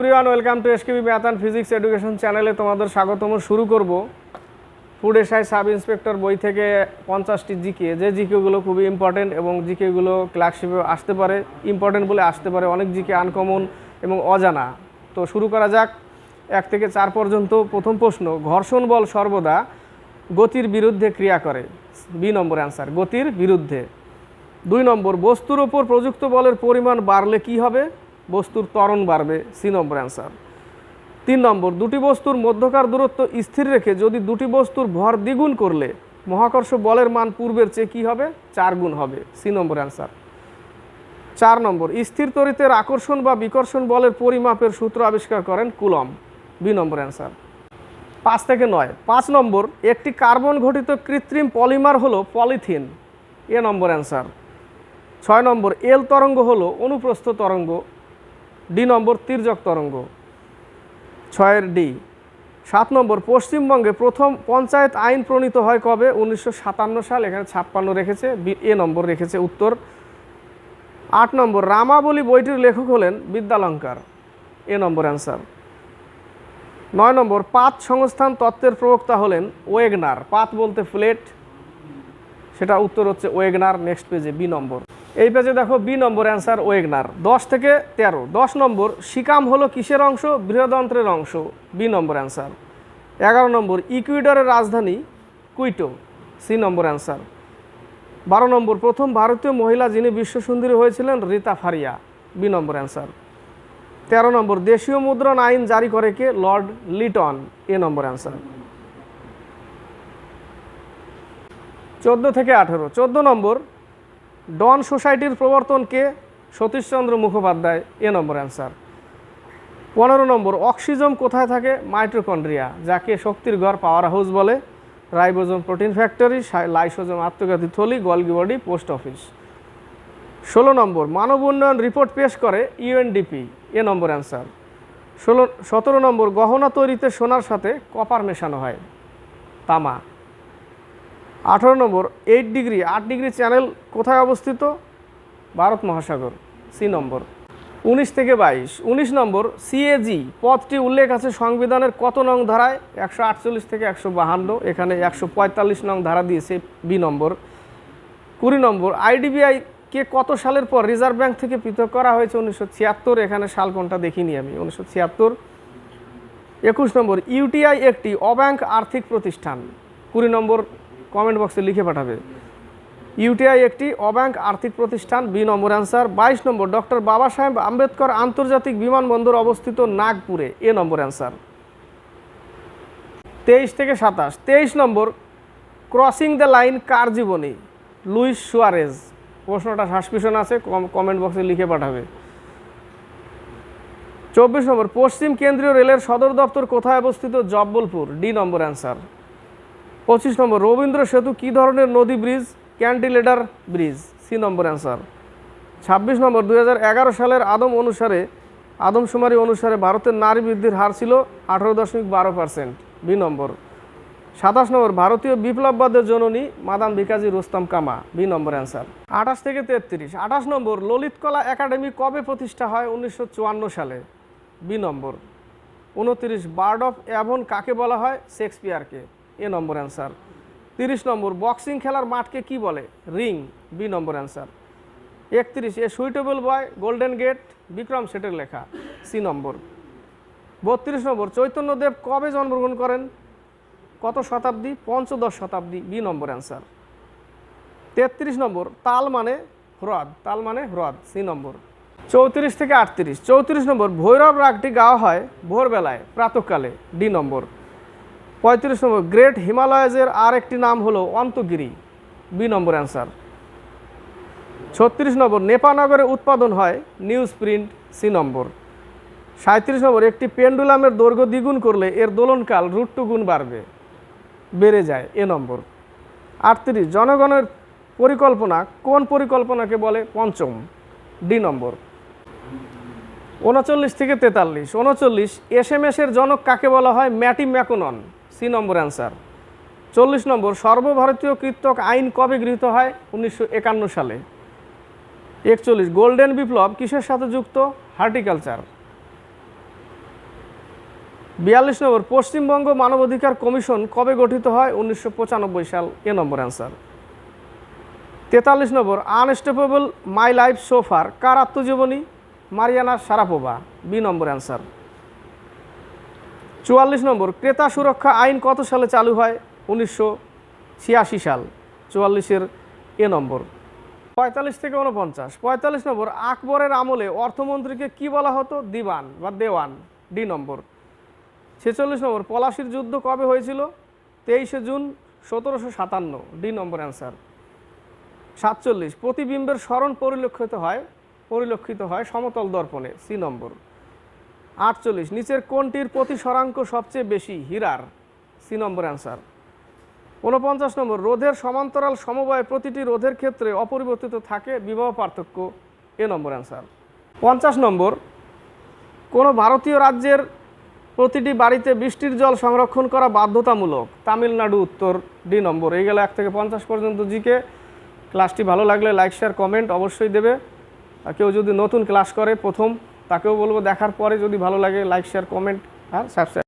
Everyone, welcome to SKB math and physics education চ্যানেলে তোমাদের স্বাগতম। শুরু করব ফুড এসআই সাব ইন্সপেক্টর বই থেকে পঞ্চাশটি জিকে। যে জিকেগুলো খুবই ইম্পর্টেন্ট এবং জিকেগুলো ক্লার্কশিপে আসতে পারে ইম্পর্টেন্ট বলে আসতে পারে, অনেক জিকে আনকমন এবং অজানা। তো শুরু করা যাক, এক থেকে চার পর্যন্ত। প্রথম প্রশ্ন, ঘর্ষণ বল সর্বদা গতির বিরুদ্ধে ক্রিয়া করে? বি নম্বর অ্যান্সার গতির বিরুদ্ধে। দুই নম্বর, বস্তুর ওপর প্রযুক্ত বলের পরিমাণ বাড়লে কি হবে? বস্তুর ত্বরণ বাড়বে সি নম্বর অ্যান্সার তিন নম্বর, দুটি বস্তুর মধ্যকার দূরত্ব স্থির রেখে যদি দুটি বস্তুর ভর দ্বিগুণ করলে, মহাকর্ষ বলের মান পূর্বের চেয়ে কী হবে? চার গুণ হবে সি নম্বর অ্যান্সার চার নম্বর, স্থির তরিতের আকর্ষণ বা বিকর্ষণ বলের পরিমাপের সূত্র আবিষ্কার করেন কুলম বি নম্বর অ্যান্সার পাঁচ থেকে নয়। পাঁচ নম্বর, একটি কার্বন ঘটিত কৃত্রিম পলিমার হলো পলিথিন এ নম্বর অ্যান্সার ছয় নম্বর, এল তরঙ্গ হলো অনুপ্রস্থ তরঙ্গ ডি নম্বর তির্যক তরঙ্গ, ছয়ের ডি। সাত নম্বর, পশ্চিমবঙ্গে প্রথম পঞ্চায়েত আইন প্রণীত হয় কবে? উনিশশো সাতান্ন সাল, এখানে ছাপ্পান্ন রেখেছে এ নম্বর রেখেছে উত্তর। আট নম্বর, রামাবলী বইটির লেখক হলেন বিদ্যালঙ্কার, এ নম্বর অ্যান্সার। নয় নম্বর, পাত সংস্থান তত্ত্বের প্রবক্তা হলেন ওয়েগনার, পাত বলতে ফ্লেট, সেটা উত্তর হচ্ছে ওয়েগনার, নেক্সট পেজে বি নম্বর। এই পেজে দেখো বি নম্বর অ্যান্সার ওয়েগনার। দশ থেকে তেরো। দশ নম্বর সিকাম হলো কিসের অংশ? বৃহদন্ত্রের অংশ। B number answer. এগারো নম্বর, ইকুইডরের রাজধানী কুইটো। C number answer. বারো নম্বর, প্রথম ভারতীয় মহিলা যিনি বিশ্বসুন্দরী হয়েছিলেন, Rita Faria. B number answer. তেরো নম্বর, দেশীয় মুদ্রণ আইন জারি করে কে? Lord Lytton. A number answer. চোদ্দ থেকে আঠেরো। চোদ্দ নম্বর ডন সোসাইটির প্রবর্তনকে Satishchandra Mukhopadhyay, A number answer. পনেরো নম্বর, অক্সিজম কোথায় থাকে? মাইট্রোকন্ড্রিয়া যাকে শক্তির ঘর পাওয়ার হাউস বলে। রাইবোজোম প্রোটিন ফ্যাক্টরি লাইসোজম আত্মঘাতী থলি, গলগি বডি, পোস্ট অফিস। ষোলো নম্বর, মানব উন্নয়ন রিপোর্ট পেশ করে ইউএনডিপি, এ নম্বর অ্যান্সার। ষোলো সতেরো নম্বর, গহনা তৈরিতে সোনার সাথে কপার মেশানো হয়। তামা আঠারো নম্বর এইট ডিগ্রি আট ডিগ্রি চ্যানেল কোথায় অবস্থিত? ভারত মহাসাগর সি নম্বর। উনিশ থেকে বাইশ। উনিশ নম্বর সিএজি পদটি উল্লেখ আছে সংবিধানের কত নং ধারায়? একশো আটচল্লিশ থেকে একশো বাহান্ন, এখানে একশো পঁয়তাল্লিশ নং ধারা দিয়েছে বি নম্বর। কুড়ি নম্বর আইডিবিআই কে কত সালের পর রিজার্ভ ব্যাংক থেকে পৃথক করা হয়েছে? উনিশশো ছিয়াত্তর, এখানে সাল কোনটা দেখিনি আমি, উনিশশো ছিয়াত্তর। একুশ নম্বর ইউটিআই একটি অব্যাংক আর্থিক প্রতিষ্ঠান। কুড়ি নম্বর কমেন্ট বক্সে লিখে পাঠাবে। ইউটিআই একটি অব্যাংক আর্থিক প্রতিষ্ঠান, বি নম্বর অ্যান্সার, বাইশ নম্বর ডক্টর বাবা সাহেব আম্বেদকর আন্তর্জাতিক বিমানবন্দর অবস্থিত নাগপুরে, এ নম্বর অ্যান্সার। তেইশ থেকে সাতাশ। তেইশ নম্বর, ক্রসিং দ্য লাইন কার জীবনী? Luis Suarez. প্রশ্নটা সাসপিশন আছে কমেন্ট বক্সে লিখে পাঠাবে। চব্বিশ নম্বর, পশ্চিম কেন্দ্রীয় রেলের সদর দপ্তর কোথায় অবস্থিত? Jabalpur, D number answer. পঁচিশ নম্বর, রবীন্দ্র সেতু কী ধরনের নদী bridge? Cantilever bridge C number answer ছাব্বিশ নম্বর দু হাজার এগারো সালের আদম অনুসারে আদমশুমারি অনুসারে ভারতের নারী বৃদ্ধির হার ছিল আঠারো দশমিক বারো পার্সেন্ট বি নম্বর. সাতাশ নম্বর, ভারতীয় বিপ্লববাদের জননী মাদাম বিকাজি রোস্তাম কামা বি নম্বর অ্যান্সার আঠাশ থেকে তেত্রিশ। আঠাশ নম্বর ললিত কলা একাডেমি কবে প্রতিষ্ঠা হয় উনিশশো চুয়ান্ন সালে? B number. উনত্রিশ, বার্ড অফ অ্যাভন কাকে বলা হয়? শেক্সপিয়ারকে। A number answer. তিরিশ নম্বর, বক্সিং খেলার মাঠকে কি বলে? Ring, B number answer. একত্রিশ, a suitable boy, golden gate, Vikram সেটের লেখা, সি নম্বর। বত্রিশ নম্বর চৈতন্যদেব কবে জন্মগ্রহণ করেন? কত শতাব্দী? পঞ্চদশ শতাব্দী, বি নম্বর অ্যান্সার। তেত্রিশ নম্বর, তাল মানে হ্রদ, তাল মানে হ্রদ, সি নম্বর। চৌত্রিশ থেকে আটত্রিশ, চৌত্রিশ নম্বর, ভৈরব রাগটি গাওয়া হয় ভোরবেলায়, প্রাতকালে, ডি নম্বর। পঁয়ত্রিশ নম্বর গ্রেট হিমালয়াজের আর একটি নাম হলো অন্তগিরি। বি নম্বর অ্যান্সার। ছত্রিশ নম্বর, নেপানগরে উৎপাদন হয় নিউজ প্রিন্ট সি নম্বর। সাঁত্রিশ নম্বর, একটি পেন্ডুলামের দৈর্ঘ্য দ্বিগুণ করলে এর দোলনকাল রুট টু গুণ বাড়বে, বেড়ে যায়, এ নম্বর। আটত্রিশ, জনগণের পরিকল্পনা কোন পরিকল্পনাকে বলে পঞ্চম? D number. উনচল্লিশ থেকে তেতাল্লিশ উনচল্লিশ এস এম এসের জনক কাকে বলা হয়? ম্যাটি ম্যাকোনন। C number answer. চল্লিশ নম্বর, সর্বভারতীয় কৃতক আইন কবে গৃহীত হয়? উনিশশো একান্ন সালে। একচল্লিশ, গোল্ডেন বিপ্লব কিসের সাথে যুক্ত? হার্টিকালচার। বিয়াল্লিশ নম্বর, পশ্চিমবঙ্গ মানবাধিকার কমিশন কবে গঠিত হয়? উনিশশো পঁচানব্বই সাল। A number answer. তেতাল্লিশ number, unstoppable my life so far কার আত্মজীবনী? Mariana Sharapova. B number answer. চুয়াল্লিশ নম্বর, ক্রেতা সুরক্ষা আইন কত সালে চালু হয়? উনিশশো ছিয়াশি সাল, চুয়াল্লিশের এ নম্বর। পঁয়তাল্লিশ থেকে উনপঞ্চাশ পঁয়তাল্লিশ নম্বর, আকবরের আমলে অর্থমন্ত্রীকে কি বলা হতো? দিবান বা দেওয়ান, ডি নম্বর। ছেচল্লিশ নম্বর, পলাশির যুদ্ধ কবে হয়েছিল? তেইশে জুন সতেরোশো সাতান্ন, ডি নম্বর অ্যান্সার। সাতচল্লিশ, প্রতিবিম্বের স্মরণ পরিলক্ষিত হয় পরিলক্ষিত হয় সমতল দর্পণে, সি নম্বর। আটচল্লিশ। নিচের কোনটির প্রতি সরাঙ্ক সবচেয়ে বেশি? হীরার। C number answer. ঊনপঞ্চাশ নম্বর, রোধের সমান্তরাল সমবায় প্রতিটি রোধের ক্ষেত্রে অপরিবর্তিত থাকে, বিবাহ পার্থক্য। A number answer. পঞ্চাশ নম্বর, কোনো ভারতীয় রাজ্যের প্রতিটি বাড়িতে বৃষ্টির জল সংরক্ষণ করা বাধ্যতামূলক? তামিলনাড়ু উত্তর ডি নম্বর। এই গেল এক থেকে পঞ্চাশ পর্যন্ত জিকে। ক্লাসটি ভালো লাগলে লাইক, শেয়ার, কমেন্ট অবশ্যই দেবে। কেউ যদি নতুন ক্লাস করে, প্রথম তাকেও বলব দেখার পরে যদি ভালো লাগে লাইক শেয়ার কমেন্ট আর সাবস্ক্রাইব